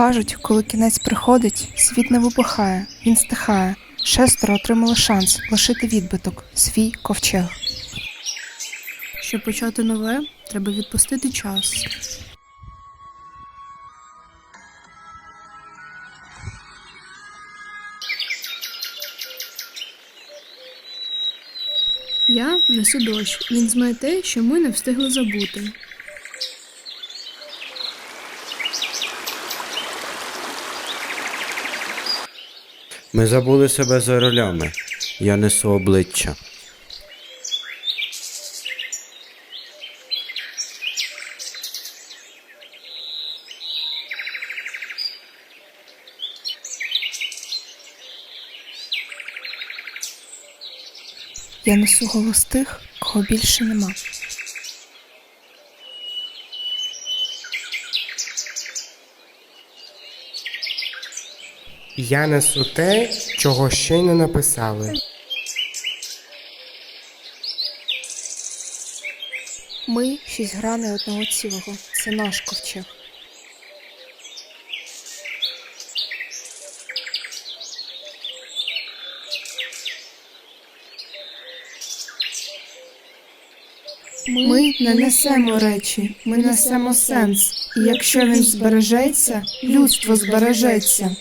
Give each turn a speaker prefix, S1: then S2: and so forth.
S1: Кажуть, коли кінець приходить, світ не вибухає, він стихає. Шестеро отримали шанс лишити відбиток, свій ковчег.
S2: Щоб почати нове, треба відпустити час. Я несу дощ. Він змає те, що ми не встигли забути.
S3: Ми забули себе за ролями. Я несу обличчя.
S1: Я несу голос тих, кого більше нема.
S4: Я несу те, чого ще не написали.
S1: Ми шість граней одного цілого. Це наш ковчег.
S5: Ми не несемо речі, ми несемо сенс. І якщо він збережеться, людство збережеться.